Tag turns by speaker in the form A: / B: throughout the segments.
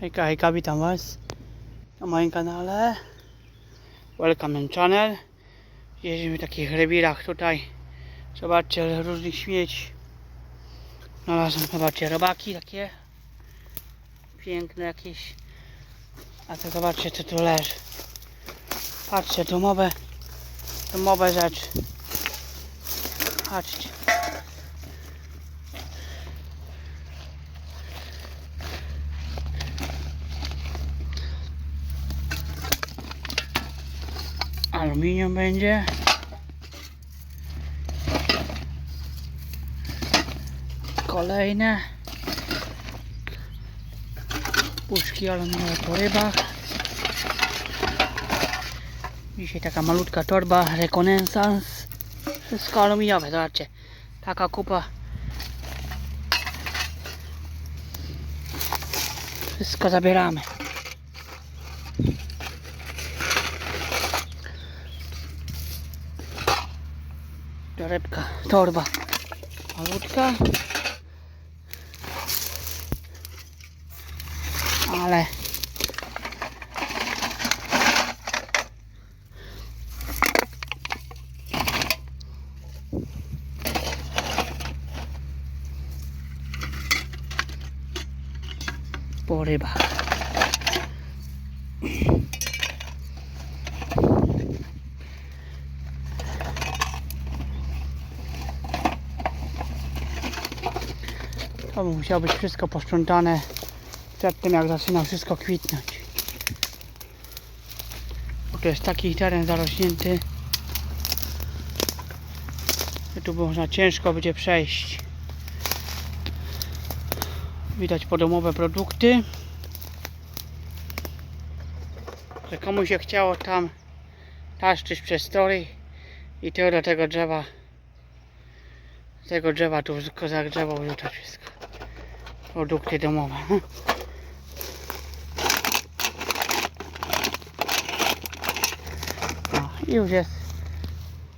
A: Hejka, hejka, witam Was na moim kanale. Welcome to channel. Jeździmy w takich rewirach tutaj. Zobaczcie, różnych śmieci. Znalazłem, zobaczcie, robaki takie. Piękne jakieś. A to zobaczcie, co tu leży. Patrzcie, domowe, domowe rzeczy. Patrzcie. Aluminium będzie. Kolejne. Puszki aluminiowe po rybach. Dzisiaj taka malutka torba Reconnaissance. Wszystko aluminiowe, zobaczcie. Taka kupa. Wszystko zabieramy. Torebka, torba malutka. Ale po rybach. To musiało być wszystko posprzątane przed tym jak zaczyna wszystko kwitnąć. Bo to jest taki teren zarośnięty, że tu można ciężko będzie przejść. Widać podomowe produkty. Że komuś się chciało tam taszczyć przez tory i do tego drzewa tego drzewa tu z kozak drzewa wyrzucać wszystko. Produkty domowe. No, już jest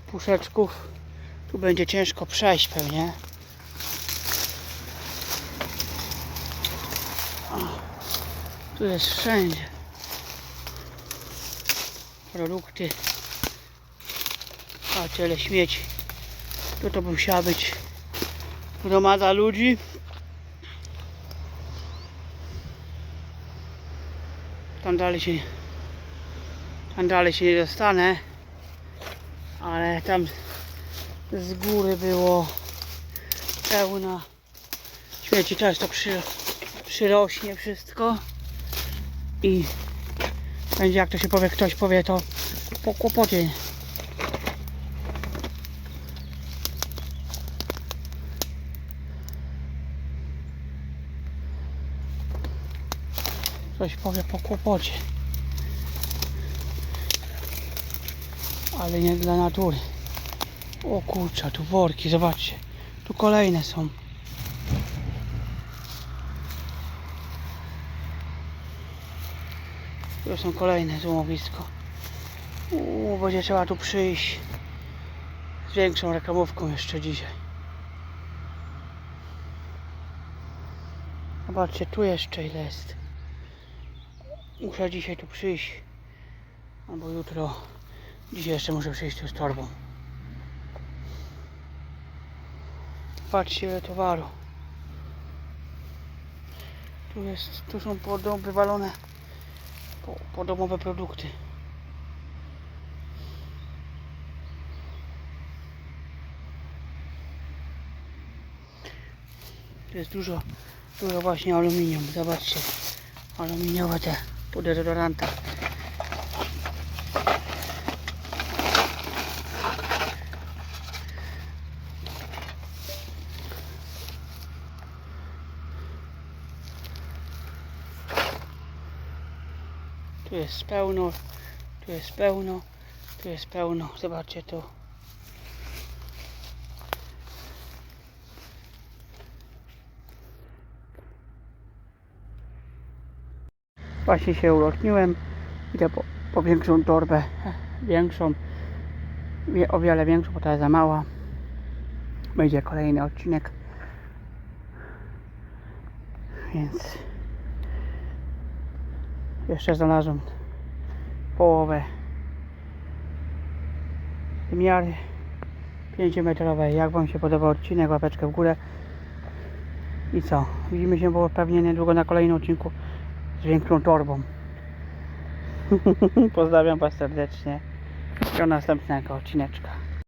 A: puszeczków. Tu będzie ciężko przejść pewnie. Tu jest wszędzie. Produkty. Patrzcie ile śmieci. To by musiała być gromada ludzi. Tam dalej się tam dalej się nie dostanę. Ale tam z góry było pełno śmieci. Teraz to przy, przyrośnie wszystko. I będzie jak to się powie, ktoś powie to po kłopocie. Ktoś powie po kłopocie. Ale nie dla natury. O kurczę, tu worki, zobaczcie. Tu kolejne są. Tu są kolejne złomowisko. Uuu, będzie trzeba tu przyjść z większą reklamówką jeszcze dzisiaj. Zobaczcie, tu jeszcze ile jest. Muszę dzisiaj tu przyjść. Albo jutro. Dzisiaj jeszcze muszę przyjść tu z torbą. Patrzcie ile towaru. Tu jest, tu są podom, wywalone po, podomowe produkty. Jest dużo, dużo właśnie aluminium. Zobaczcie. Aluminiowe te po dezodorantach. Tu jest pełno, tu jest pełno, tu jest pełno. Zobaczcie tu. Właśnie się ulotniłem. Idę po, po większą torbę. Większą. O wiele większą, bo ta jest za mała. Będzie kolejny odcinek. Więc Jeszcze znalazłem połowę miary 5 metrowej. Jak Wam się podobał odcinek, łapeczkę w górę. I co? Widzimy się było pewnie niedługo na kolejnym odcinku z większą torbą. Pozdrawiam Was serdecznie. Do następnego odcineczka.